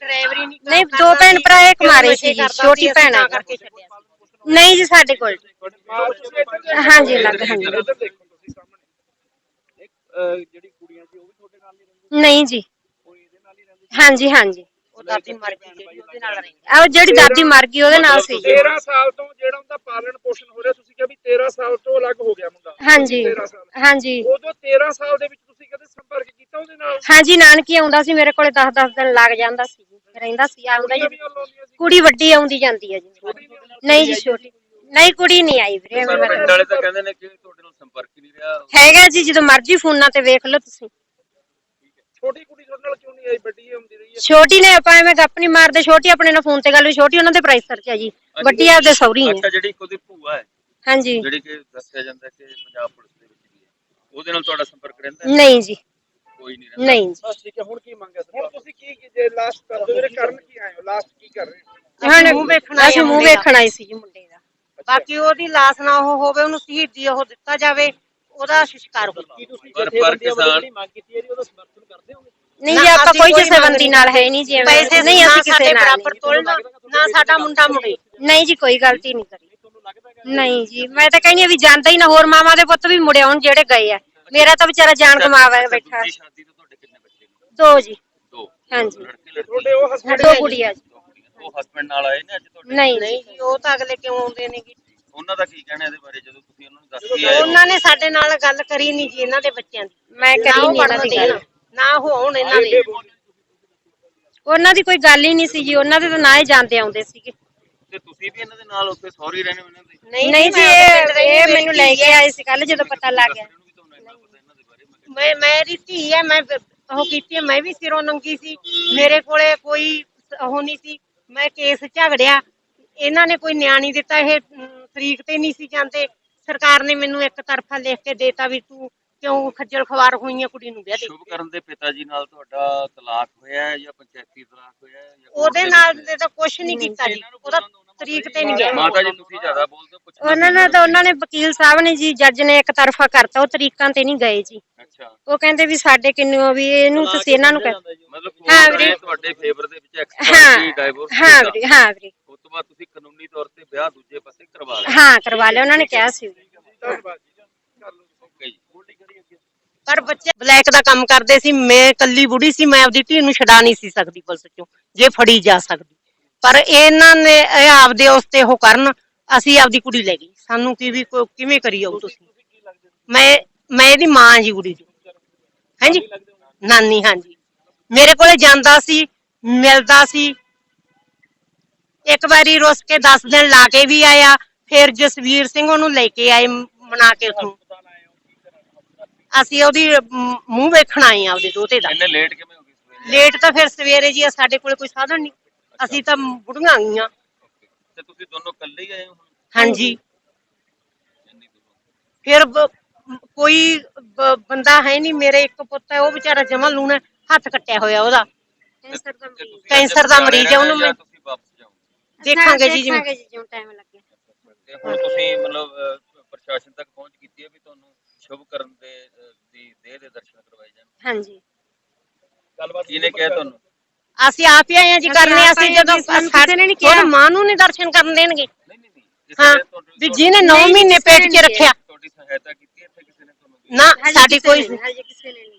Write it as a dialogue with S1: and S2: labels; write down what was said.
S1: ਡਰਾਈਵਰੀ ਨਹੀਂ
S2: ਨਹੀਂ ਦੋ ਭੈਣ ਭਰਾ ਇੱਕ ਮਾਰੇ ਸੀ ਜੀ ਛੋਟੀ ਭੈਣ ਆ
S1: ਕਰਕੇ ਛੱਡਿਆ
S2: ਨਹੀਂ ਜੀ ਸਾਡੇ ਕੋਲ ਹਾਂਜੀ ਲੱਗ ਹਾਂਜੀ।
S3: ਜਿਹੜੀ ਕੁੜੀਆਂ ਸੀ ਉਹ ਵੀ ਤੁਹਾਡੇ ਨਾਲ ਹੀ ਰਹਿੰਦੀ
S2: ਨਹੀਂ ਜੀ।
S3: ਕੋਈ ਇਹਦੇ ਨਾਲ ਹੀ ਰਹਿੰਦੀ
S2: ਹਾਂਜੀ ਹਾਂਜੀ।
S1: ਉਹ ਦਾਦੀ ਮਰ ਗਈ ਜਿਹੜੀ ਉਹਦੇ ਨਾਲ ਰਹਿੰਦੀ
S2: ਆਹ ਜਿਹੜੀ ਦਾਦੀ ਮਰ ਗਈ ਉਹਦੇ ਨਾਲ ਸੀ ਜੀ
S3: 13 ਸਾਲ ਤੋਂ ਜਿਹੜਾ ਉਹਦਾ ਪਾਲਣ ਪੋਸ਼ਣ ਹੋ ਰਿਹਾ ਤੁਸੀਂ ਕਿਹਾ ਵੀ 13 ਸਾਲ ਤੋਂ ਅਲੱਗ ਹੋ ਗਿਆ ਮੁੰਡਾ।
S2: ਹਾਂਜੀ।
S3: 13 ਸਾਲ।
S2: ਹਾਂਜੀ।
S3: ਉਦੋਂ 13 ਸਾਲ ਦੇ ਵਿੱਚ ਉਹਦੇ ਨਾਲ
S2: ਹਾਂਜੀ ਨਾਨਕੀ ਆਉਂਦਾ ਸੀ ਮੇਰੇ ਕੋਲੇ 10-10 ਦਿਨ ਲੱਗ ਜਾਂਦਾ ਸੀ। ਜੀ ਰਹਿੰਦਾ ਸੀ ਆਉਂਦਾ ਜੀ ਕੁੜੀ ਵੱਡੀ ਆਉਂਦੀ ਜਾਂਦੀ ਹੈ ਜੀ। ਨਹੀਂ ਜੀ ਛੋਟੀ। ਨਹੀਂ ਕੁੜੀ ਨਹੀਂ ਆਈ ਵੀਰੇ
S4: ਪਿੰਡ ਵਾਲੇ ਤਾਂ ਕਹਿੰਦੇ ਨੇ ਕਿ ਤੁਹਾਡੇ ਨਾਲ ਸੰਪਰਕ ਹੀ ਨਹੀਂ ਰਿਹਾ।
S2: ਹੈਗਾ ਜੀ ਜਦੋਂ ਮਰਜ਼ੀ ਫੋਨਾਂ ਤੇ ਵੇਖ ਲਓ ਤੁਸੀਂ।
S3: ਛੋਟੀ ਕੁੜੀ ਤੁਹਾਡੇ ਨਾਲ ਕਿਉਂ ਨਹੀਂ ਆਈ? ਵੱਡੀ ਹੁੰਦੀ ਰਹੀ ਹੈ।
S2: ਛੋਟੀ ਨੇ ਆਪਾਂ ਐਵੇਂ ਗੱਪ ਨਹੀਂ ਮਾਰਦੇ ਛੋਟੀ ਆਪਣੇ ਨਾਲ ਫੋਨ ਤੇ ਗੱਲ ਵੀ ਛੋਟੀ ਉਹਨਾਂ ਦੇ ਪ੍ਰਾਈਸਰ ਚ ਆ ਜੀ। ਵੱਡੀ ਆਪਦੇ ਸੌਰੀ ਹੈ
S4: ਅੱਛਾ ਜਿਹੜੀ ਉਹਦੀ ਭੂਆ ਹੈ
S2: ਹਾਂਜੀ।
S4: ਜਿਹੜੀ ਕਿ ਦੱਸਿਆ ਜਾਂਦਾ ਕਿ ਪੰਜਾਬ ਪੁਲਿਸ ਦੇ ਵਿੱਚ ਵੀ ਹੈ। ਉਹਦੇ ਨਾਲ ਤੁਹਾਡਾ ਸੰਪਰਕ ਰਹਿੰਦਾ ਹੈ?
S2: ਨਹੀਂ ਜੀ।
S4: ਕੋਈ ਨਹੀਂ ਰਹਿੰਦਾ।
S2: ਨਹੀਂ। ਜੀ
S3: ਬਸ ਠੀਕ ਹੈ ਹੁਣ ਕੀ ਮੰਗਿਆ ਹੁਣ ਤੁਸੀਂ ਕੀ ਕੀ ਜੇ ਲਾਸਟ ਕਰਦੇ ਹੋ? ਜਿਹੜੇ ਕਰਨ ਕੀ ਆਏ ਹੋ? ਲਾਸਟ ਕੀ ਕਰ ਰਹੇ ਹੋ?
S2: ਹੁਣ
S1: ਮੂੰਹ ਵੇਖਣ ਆਏ
S2: ਅਸੀਂ ਮੂੰਹ
S1: ਮੁੰਡੇ ਦਾ।
S2: ਵੇਖਣ ਆਏ ਸੀ ਜੀ ਮੁੰਡੇ ਦਾ।
S1: ਬਾਕੀ ਉਹਦੀ ਲਾਸ਼ ਨਾ ਉਹ ਹੋਵੇ ਉਹਨੂੰ ਸ਼ਹੀਦੀ ਉਹ ਦਿੱਤਾ ਜਾਵੇ ਉਹਦਾ ਸੰਸਕਾਰ ਹੋਵੇ
S3: ਤੁਸੀਂ
S4: ਪਰ ਪਰ ਕਿਸਾਨ
S3: ਮੰਗ ਕੀਤੀ ਹੈ ਜੀ? ਉਹਦਾ ਸਮਰਥਨ ਕਰਦੇ ਹੋ
S2: ਨਹੀਂ
S1: ਨਾ,
S2: ਜੀ ਆਪਾਂ
S1: ਅਸੀਂ
S2: ਕੋਈ
S1: ਕੋਈ
S2: ਜਥੇਬੰਦੀ ਨਾਲ ਹੈ ਨਹੀਂ ਜੀ ਐਵੇਂ।
S1: ਪੈਸੇ
S2: ਨਹੀਂ ਅਸੀਂ ਕਿਸੇ
S1: ਸਾਡੇ
S2: ਨਾਲ
S1: ਬਰਾਬਰ
S2: ਨਹੀਂ।
S1: ਤੋਲਣਾ ਨਾ ਸਾਡਾ ਮੁੰਡਾ ਮੁੜੇ
S2: ਨਹੀਂ ਜੀ ਕੋਈ ਗਲਤੀ ਨਹੀਂ ਕਰੀ। ਨਹੀਂ ਜੀ ਮੈਂ ਤਾਂ ਕਹਿੰਦੀ ਆ ਵੀ ਜਾਂਦਾ ਹੀ ਨਾ ਹੋਰ ਮਾਮਾ ਦੇ ਪੁੱਤ ਵੀ ਮੁੜੇ ਆਉਣ ਜਿਹੜੇ ਗਏ ਆ। ਮੇਰਾ ਤਾਂ ਵਿਚਾਰਾ ਜਾਨ ਕਮਾਵਾ ਬੈਠਾ।
S4: ਦੂਜੀ ਸ਼ਾਦੀ ਤੋਂ ਤੁਹਾਡੇ ਕਿੰਨੇ ਬੱਚੇ ਨੇ?
S2: ਦੋ ਜੀ।
S4: ਦੋ।
S2: ਹਾਂਜੀ।
S4: ਲੜਕੇ ਲੜਕੀ?
S3: ਤੁਹਾਡੇ ਉਹ ਹਸਬੰਡ
S2: ਦੋ ਕੁੜੀਆਂ ਜੀ।
S4: ਦੋ ਕੁੜੀਆਂ। ਉਹ ਹਸਬੰਡ ਨਾਲ ਆਏ ਨੇ ਅੱਜ ਤੁਹਾਡੇ?
S2: ਨਹੀਂ
S1: ਨਹੀਂ
S2: ਜੀ
S1: ਜੀ ਉਹ ਤਾਂ ਅਗਲੇ ਕਿਉਂ ਆਉਂਦੇ ਨੇ ਜੀ
S4: ਉਹਨਾਂ ਦਾ ਕੀ ਕਹਿਣਾ ਇਹਦੇ ਬਾਰੇ ਜਦੋਂ ਤੁਸੀਂ ਉਹਨਾਂ ਨੂੰ ਦੱਸ ਕੇ ਆਏ
S1: ਉਹਨਾਂ ਨੇ ਸਾਡੇ ਨਾਲ ਗੱਲ ਕਰੀ ਨਹੀਂ ਜੀ ਇਹਨਾਂ ਦੇ ਬੱਚਿਆਂ ਦੀ।
S2: ਮੈਂ
S1: ਨਾ
S2: ਕਰੀ
S1: ਉਹ
S2: ਨਹੀਂ ਇਹਨਾਂ ਦੀ ਗੱਲ।
S1: ਨਾ ਉਹ ਆਉਣ ਇਹਨਾਂ ਦੇ।
S2: ਉਹਨਾਂ ਦੀ ਕੋਈ ਗੱਲ ਹੀ ਨਹੀਂ ਸੀ ਜੀ ਉਹਨਾਂ ਦੇ ਤਾਂ ਨਾ ਹੀ ਜਾਂਦੇ ਆਉਂਦੇ ਸੀਗੇ।
S4: ਤੇ ਤੁਸੀਂ ਵੀ ਇਹਨਾਂ ਦੇ ਨਾਲ ਉੱਥੇ ਸੌਰੀ ਰਹਿਣੇ ਹੋ ਇਹਨਾਂ ਦੇ?
S2: ਨਹੀਂ ਜੀ
S1: ਮੈਂ
S2: ਇਹ ਮੈਨੂੰ ਲੈ ਕੇ ਆਏ ਸੀ ਕੱਲ ਜਦੋਂ ਪਤਾ ਲੱਗ ਗਿਆ
S4: ਮੈਨੂੰ ਵੀ ਤੁਹਾਨੂੰ ਇੰਨਾ ਪਤਾ ਇਹਨਾਂ ਦੇ ਬਾਰੇ ਮੈਂ
S1: ਮੈਂ ਮੇਰੀ ਧੀ ਹੈ ਮੈਂ ਉਹ ਕੀਤੀ ਹੈ, ਮੈਂ ਵੀ ਸਿਰੋਂ ਨੰਗੀ ਸੀ। ਮੇਰੇ ਕੋਲੇ ਕੋਈ ਉਹ ਨਹੀਂ ਸੀ। ਮੈਂ ਕੇਸ ਝਗੜਿਆ। ਇਹਨਾਂ ਨੇ ਕੋਈ ਨਿਆਂ ਨਹੀਂ ਦਿੱਤਾ। ਇਹ ਅਮ, ਤਰੀਕ ਤੇ ਨਹੀਂ ਸੀ ਜਾਂਦੇ। ਸਰਕਾਰ ਨੇ ਮੈਨੂੰ ਇੱਕ ਤਰਫਾ ਲਿਖ ਕੇ ਦੇਤਾ ਵੀ ਤੂੰ ਕਿਉਂ ਖੱਜਲ ਖਵਾਰ ਹੋਈਆਂ ਕੁੜੀ ਨੂੰ ਵਿਆਹ ਦੇ
S4: ਸ਼ੁਭ ਕਰਨ ਦੇ ਪਿਤਾ ਜੀ ਨਾਲ ਤੁਹਾਡਾ ਤਲਾਕ ਹੋਇਆ ਹੈ ਜਾਂ ਪੰਚਾਇਤੀ ਤਲਾਕ ਹੋਇਆ ਹੈ ਜਾਂ
S1: ਉਹਦੇ
S4: ਕੋਰਟ ਦੇ
S1: ਨਾਲ
S4: ਵਿੱਚ
S1: ਤੇ ਤਾਂ ਕੁਝ ਨਹੀਂ ਕੀਤਾ ਜੀ। ਉਹਦਾ ਤਰੀਕ ਤੇ ਨਹੀਂ ਗਿਆ।
S4: ਮਾਤਾ ਜੀ ਤੁਸੀਂ ਜ਼ਿਆਦਾ ਬੋਲਦੇ ਹੋ ਕੁਝ
S2: ਉਹਨਾਂ ਨੇ ਤਾਂ ਉਹਨਾਂ ਨੇ ਵਕੀਲ ਸਾਹਿਬ ਨੇ ਜੀ ਜੱਜ ਨੇ ਇੱਕ ਤਰਫਾ ਕਰਤਾ। ਉਹ ਤਰੀਕਾਂ ਤੇ ਨਹੀਂ ਗਏ ਜੀ।
S4: ਅੱਛਾ।
S2: ਉਹ ਕਹਿੰਦੇ ਵੀ ਸਾਡੇ ਕਿੰਨੂ ਵੀ ਇਹਨੂੰ ਤੁਸੀਂ ਇਹਨਾਂ ਨੂੰ ਕਹਿ
S4: ਮਤਲਬ
S2: ਹਾਂ
S4: ਕੋਰਟ ਨੇ। ਤੁਹਾਡੇ ਫੇਵਰ ਦੇ ਵਿੱਚ
S2: ਹਾਂ
S4: ਐਕਸਪਰਟੀ ਡਾਈਵੋਰਸ
S2: ਹਾਂ ਵੀਰੇ ਹਾਂ ਵੀਰੇ।
S4: ਉਸ ਤੋਂ ਬਾਅਦ ਤੁਸੀਂ ਕਾਨੂੰਨੀ ਤੌਰ ਤੇ ਵਿਆਹ ਦੂਜੇ ਪਾਸੇ ਕਰਵਾ ਲਿਆ।
S2: ਹਾਂ ਕਰਵਾ ਲਿਆ ਉਹਨਾਂ ਨੇ ਕਿਹਾ ਸੀ।
S4: ਓਕੇ ਜੀ
S1: ਪਰ ਬੱਚੇ ਬਲੈਕ ਦਾ ਕੰਮ ਕਰਦੇ ਸੀ ਮੈਂ ਕੱਲੀ ਬੁੜੀ ਸੀ ਮੈਂ ਆਪਦੀ ਧੀ ਨੂੰ ਛਡਾ ਨਹੀਂ ਸੀ ਸਕਦੀ ਪੁਲਿਸ ਚੋਂ ਜੇ ਫੜੀ ਜਾ ਸਕਦੀ। ਪਰ ਇਹਨਾਂ ਨੇ ਇਹ ਆਪਦੇ ਉਸ ਤੇ ਉਹ ਕਰਨ ਅਸੀਂ ਆਪਦੀ ਕੁੜੀ ਲੈ ਗਈ। ਸਾਨੂੰ ਕੀ ਵੀ ਕੋ- ਕਿਵੇਂ ਕਰੀ ਜਾਊ ਤੁਸੀਂ ਮੈਂ ਮੈਂ ਇਹਦੀ ਮਾਂ ਜੀ ਕੁੜੀ ਦੀ। ਹਾਂਜੀ? ਨਾਨੀ ਹਾਂਜੀ। ਮੇਰੇ ਕੋਲੇ ਜਾਂਦਾ ਸੀ ਮਿਲਦਾ ਸੀ। ਇੱਕ ਵਾਰੀ ਰੁੱਸ ਕੇ 10 ਦਿਨ ਲਾ ਕੇ ਵੀ ਆਇਆ ਫਿਰ ਜਸਵੀਰ ਸਿੰਘ ਉਹਨੂੰ ਲੈ ਕੇ ਆਏ ਮਨਾ ਕੇ ਉਥੋਂ। ਅਸੀਂ ਉਹਦੀ ਮ- ਮੂੰਹ ਵੇਖਣ ਆਏ ਆ ਉਹਦੇ ਦੋਤੇ ਦਾ।
S4: ਇੰਨੇ ਲੇਟ ਕਿਵੇਂ ਹੋ ਗਈ ਸਵੇਰੇ?
S1: ਲੇਟ ਤਾਂ ਫਿਰ ਸਵੇਰੇ ਜੀ ਸਾਡੇ ਕੋਲ ਕੋਈ ਸਾਧਨ ਨਹੀਂ। ਅਸੀਂ ਤਾਂ ਬੁੜੀਆਂ ਗਈਆਂ।
S4: Okay. ਤੇ ਤੁਸੀਂ ਦੋਨੋਂ ਇਕੱਲੇ ਹੀ ਆਏ ਹੋ ਹੁਣ?
S1: ਹਾਂਜੀ।
S4: ਇੰਨੀ ਦੂਰੋਂ।
S1: ਫਿਰ ਬ- ਕੋਈ ਬ- ਬੰਦਾ ਹੈ ਨਹੀਂ ਮੇਰੇ ਇੱਕ ਪੁੱਤ ਹੈ ਉਹ ਵਿਚਾਰਾ ਜਮਾ ਲੂਣਾ ਹੱਥ ਕੱਟਿਆ ਹੋਇਆ ਉਹਦਾ।
S2: ਕੈਂਸਰ ਦਾ
S1: ਕੈਂਸਰ ਮਰੀਜ਼ ਹੈ, ਉਹਨੂੰ ਮੈਂ-
S4: ਤੁਸੀਂ ਵਾਪਸ
S1: ਦੇਖਾਂਗੇ ਜੀ ਜਿਵੇਂ।
S2: ਦੇਖਾਂਗੇ ਜੀ ਜਿਵੇਂ ਟਾਈਮ ਲੱਗਿਆ।
S4: ਤੇ ਹੁਣ ਤੁਸੀਂ ਮਤਲਬ ਅਹ, ਪ੍ਰਸ਼ਾਸਨ ਤੱਕ ਪਹੁੰਚ ਕੀਤੀ ਹੈ ਵੀ ਤੁਹਾਨੂੰ ਸ਼ੁਭ ਕਰਨ ਦੇ ਅਹ, ਦੀ ਦੇਹ ਦੇ ਦਰਸ਼ਨ ਕਰਵਾਏ ਜਾਣ?
S2: ਹਾਂਜੀ।
S3: ਗੱਲਬਾਤ
S4: ਕਿਹਨੇ ਕਿਹਾ ਤੁਹਾਨੂੰ?
S1: ਅਸੀਂ ਆਪ ਹੀ ਆਏ ਆ ਜੀ
S2: ਅਸੀਂ
S1: ਕਰਨੇ
S2: ਆਪ
S1: ਅਸੀਂ
S2: ਹਾਂ
S1: ਜਦੋਂ
S2: ਜੀ, ਸਾਨੂੰ ਕਿਸੇ ਨੇ ਨਹੀਂ ਕਿਹਾ।
S1: ਮਾਂ ਨੂੰ ਨਹੀਂ ਦਰਸ਼ਨ ਕਰਨ ਦੇਣਗੇ।
S4: ਨਹੀਂ ਨਹੀਂ ਨਹੀਂ
S1: ਹਾਂ ਵੀ ਜਿਹਨੇ 9
S2: ਨਹੀਂ,
S1: ਮਹੀਨੇ
S2: ਕਿਸੇ
S1: ਪੇਟ 'ਚ
S2: ਨਹੀਂ
S1: ਰੱਖਿਆ।
S4: ਤੁਹਾਡੀ ਸਹਾਇਤਾ ਕੀਤੀ ਹੈ ਇੱਥੇ